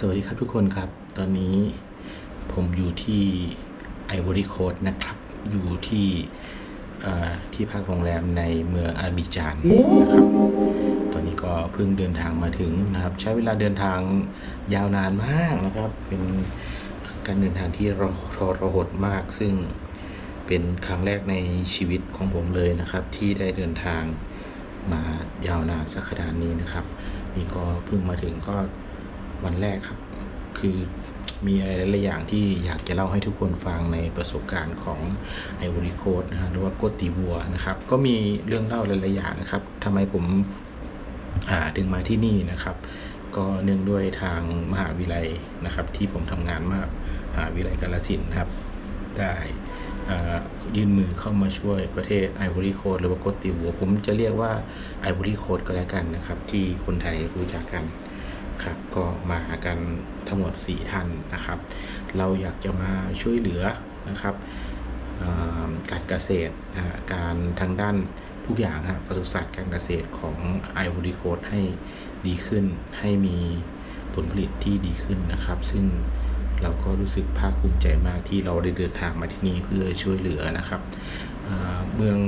สวัสดีครับทุกคนครับ ตอนนี้ผมอยู่ที่ไอวอรี่โคดนะครับ อยู่ที่ที่พักโรงแรมในเมืองอาบิจานนะครับ ตอนนี้ก็เพิ่งเดินทางมาถึงนะครับ ใช้เวลาเดินทางยาวนานมากนะครับ เป็นการเดินทางที่รอทรหดมาก ซึ่งเป็นครั้งแรกในชีวิตของผมเลยนะครับ ที่ได้เดินทางมายาวนานสักขนาดนี้นะครับ นี่ก็เพิ่งมาถึงก็ วันแรกครับ คือมีอะไรหลายอย่างที่อยากจะเล่าให้ทุกคนฟังในประสบการณ์ของไอวอริโคดนะฮะหรือว่าโกดตีวัวนะครับ ก็มีเรื่องเล่าหลายๆอย่างนะครับทำไมผมถึงมาที่นี่นะครับ ก็เนื่องด้วยทางมหาวิทยาลัยนะครับ ที่ผมทำงานมากมหาวิทยาลัยกาลสินครับ ได้ยื่นมือเข้ามาช่วยประเทศไอวอรีโคดหรือว่าโกติวัว ผมจะเรียกว่าไอวอรีโคดก็แล้วกันนะครับ ที่คนไทยรู้จักกัน ครับก็มากันทั้งหมด 4 ท่านนะครับ เราอยากจะมาช่วยเหลือนะครับการเกษตรการทางด้านทุกอย่างครับปศุสัตว์การเกษตรของไอวอรีโคดให้ดีขึ้น ให้มีผลผลิตที่ดีขึ้นนะครับ ซึ่งเราก็รู้สึกภาคภูมิใจมากที่เราได้เดินทางมาที่นี่เพื่อช่วยเหลือนะครับเมือง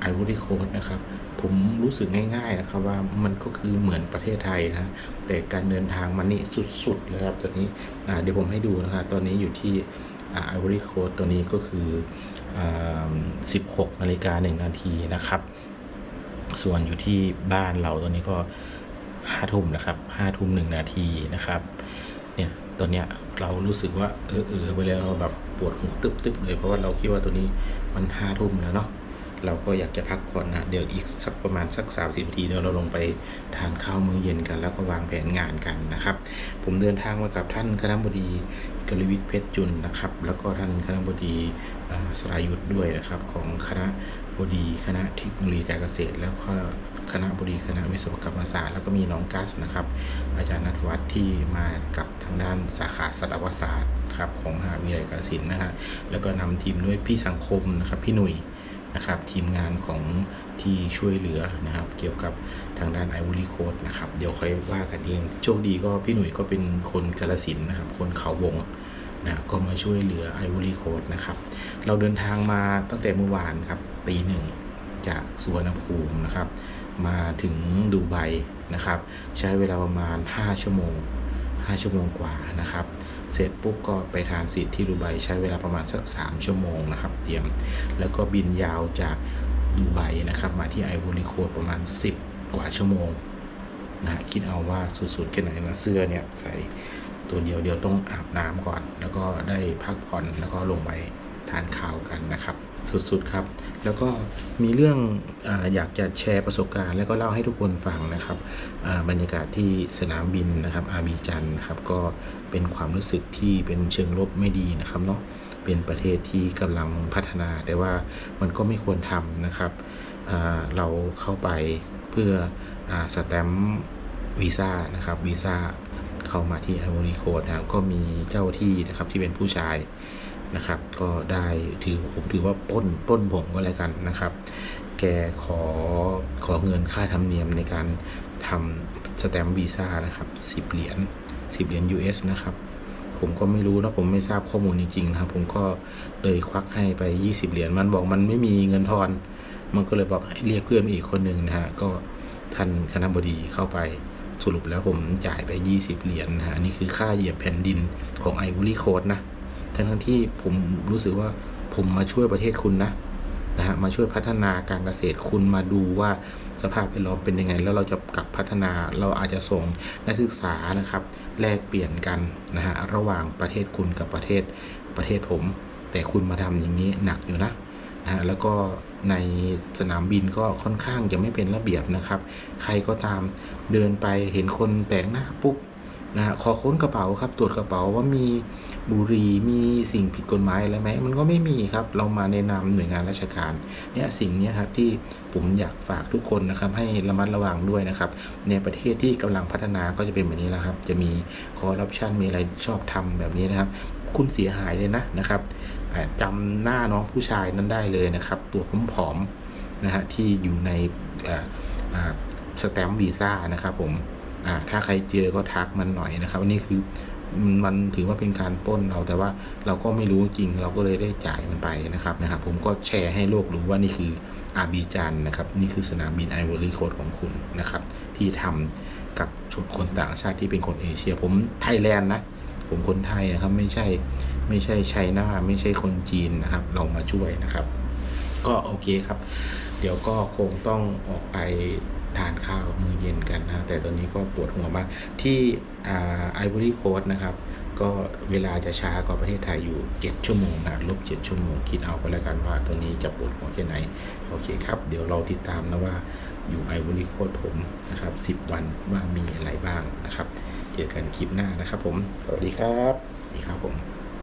ไอวอรี่โคสนะครับ ผมรู้สึกง่าย ๆ นะครับว่ามันก็คือเหมือนประเทศไทยนะ แต่การเดินทางมานี่สุดๆเลยครับตอนนี้เดี๋ยวผมให้ดูนะครับตอนนี้อยู่ที่ไอวอรี่โคสตัวนี้ก็คือ 16 นาฬิกา 1 นาทีนะครับ ส่วนอยู่ที่บ้านเราตอนนี้ก็ห้าทุ่มนะครับห้าทุ่มหนึ่งนาทีนะครับ เนี่ยตอนเนี้ยเรารู้สึกว่าเออเออไปแล้วเราแบบปวดหัวตึบตึบเลยเพราะว่าเราคิดว่าตัวนี้มันห้าทุ่มแล้วเนาะ เราก็อยากจะพักผ่อนนะเดี๋ยวอีกสักประมาณสักสามสิบนาทีเดี๋ยวเราลงไปทานข้าวมื้อเย็นกัน แล้วก็วางแผนงานกันนะครับ ผมเดินทางมากับท่านคณบดีกฤวิทย์เพชรจุลนะครับ แล้วก็ท่านคณบดีสรายุทธ์ด้วยนะครับ ของคณะบดีคณะเทคโนโลยีการเกษตร แล้วก็คณะบดีคณะวิศวกรรมศาสตร์แล้วก็มีน้องกัสนะครับ อาจารย์นัทวัฒน์ที่มากับทางด้านสาขาสัตวศาสตร์ครับของมหาวิทยาลัยกาฬสินธุ์นะฮะแล้วก็นำทีมด้วยพี่สังคมนะครับพี่หนุ่ย นะครับทีมงานของที่ช่วยเหลือนะครับ เกี่ยวกับทางด้านไอวอรี่โคดนะครับ เดี๋ยวค่อยว่ากันเอง โชคดีก็พี่หนุ่ยก็เป็นคนกาฬสินนะครับ คนเขาวงนะก็มาช่วยเหลือไอวอรี่โคดนะครับ เราเดินทางมาตั้งแต่เมื่อวานครับตีหนึ่งจากสุวรรณภูมินะครับ มาถึงดูไบนะครับ ใช้เวลาประมาณ 5 ชั่วโมง 5 ชั่วโมงกว่านะครับ เสร็จปุ๊บก็ไปทานสิทธิ์ที่ดูไบใช้เวลาประมาณสัก 3 ชั่วโมงนะครับ เตรียม แล้วก็บินยาวจากดูไบนะครับ มาที่ไอวอริโคดประมาณ 10 กว่าชั่วโมงนะคิดเอาว่าสุดๆแค่ไหนนะเสื้อเนี่ยใส่ตัวเดียวเดียวต้องอาบน้ำก่อน แล้วก็ได้พักผ่อนแล้วก็ลงไป ทานข้าวกันนะครับสุดๆครับ แล้วก็มีเรื่องออยากจะแชร์ประสบการณ์ แล้วก็เล่าให้ทุกคนฟังนะครับบรรยากาศที่สนามบินนะครับอาบีจันนะครับก็เป็นความรู้สึกที่เป็นเชิงลบไม่ดีนะครับเนาะเป็นประเทศที่กำลังพัฒนา แต่ว่ามันก็ไม่ควรทำนะครับเราเข้าไปเพื่ออสแตมป์วีซ่านะครับวีซ่าเข้ามาที่ไอวอรีโคดนะครับก็มีเจ้าที่นะครับที่เป็นผู้ชาย นะครับ ก็ได้ถือผมถือว่าป้นป้นผมก็แล้วกันนะครับ แกขอขอเงินค่าธรรมเนียมในการทำสแตมป์วีซ่านะครับ10เหรียญ10เหรียญ US นะครับ ผมก็ไม่รู้นะผมไม่ทราบข้อมูลจริงๆนะครับ ผมก็เลยควักให้ไป 20 เหรียญมันบอกมันไม่มีเงินทอน มันก็เลยบอกเรียกเพื่อนอีกคนหนึ่งนะฮะก็ท่านคณะบดีเข้าไปสรุปแล้วผมจ่ายไป 20 เหรียญนะฮะอันนี่คือค่าเหยียบแผ่นดินของไอวอรี่โคดนะ ทั้งทั้งที่ผมรู้สึกว่าผมมาช่วยประเทศคุณนะนะฮะมาช่วยพัฒนาการเกษตรคุณมาดูว่าสภาพแวดล้อมเป็นยังไง แล้วเราจะกลับพัฒนาเราอาจจะส่งนักศึกษานะครับ แลกเปลี่ยนกันนะฮะระหว่างประเทศคุณกับประเทศประเทศผม แต่คุณมาทำอย่างนี้หนักอยู่นะนะฮะแล้วก็ในสนามบินก็ค่อนข้างจะไม่เป็นระเบียบนะครับ ใครก็ตามเดินไปเห็นคนแปลกหน้าปุ๊บ นะฮะขอค้นกระเป๋าครับ ตรวจกระเป๋าว่ามีบุหรี่มีสิ่งผิดกฎหมายอะไรไหมมันก็ไม่มีครับ เรามาในะนาหน่วยงานราชการเนี่ยสิ่งนี้ครับที่ผมอยากฝากทุกคนนะครับ ให้ระมัดระวังด้วยนะครับ ในประเทศที่กำลังพัฒนาก็จะเป็นแบบนี้แหละครับ จะมีคอร์รัปชันมีอะไรชอบทำแบบนี้นะครับ คุณเสียหายเลยนะนะครับอ่าจำหน้าน้องผู้ชายนั้นได้เลยนะครับ ตัวผอมๆนะฮะที่อยู่ในสแตมป์วีซ่านะครับผม อ่าถ้าใครเจอก็ทักมันหน่อยนะครับอันนี้คือมันถือว่าเป็นการป้นเราแต่ว่าเราก็ไม่รู้จริงเราก็เลยได้จ่ายมันไปนะครับนะครับ ผมก็แชร์ให้โลกรู้ว่านี่คืออาบีจันนะครับนี่คือสนามบินไอวอรี่โคดของคุณนะครับ ที่ทำกับชนคนต่างชาติที่เป็นคนเอเชีย ผมไทยแลนด์นะผมคนไทยนะครับไม่ใช่ไม่ใช่ไชน่าไม่ใช่คนจีนนะครับ เรามาช่วยนะครับ ก็โอเคครับ เดี๋ยวก็คงต้องออกไปทานข้าวมื้อเย็น แต่ตอนนี้ก็ปวดหัวมากที่ไอวอรี่โคสนะครับ ก็เวลาจะช้ากว่าประเทศไทยอยู่ 7 ชั่วโมงนะลบ 7 ชั่วโมง คิดเอาก็แล้วกันว่าตัวนี้จะปวดหัวแค่ไหน โอเคครับ เดี๋ยวเราติดตามนะว่าอยู่ไอวอรี่โคสผมนะครับ 10 วันว่ามีอะไรบ้างนะครับ เจอกันคลิปหน้านะครับผม สวัสดีครับ สวัสดีครับผม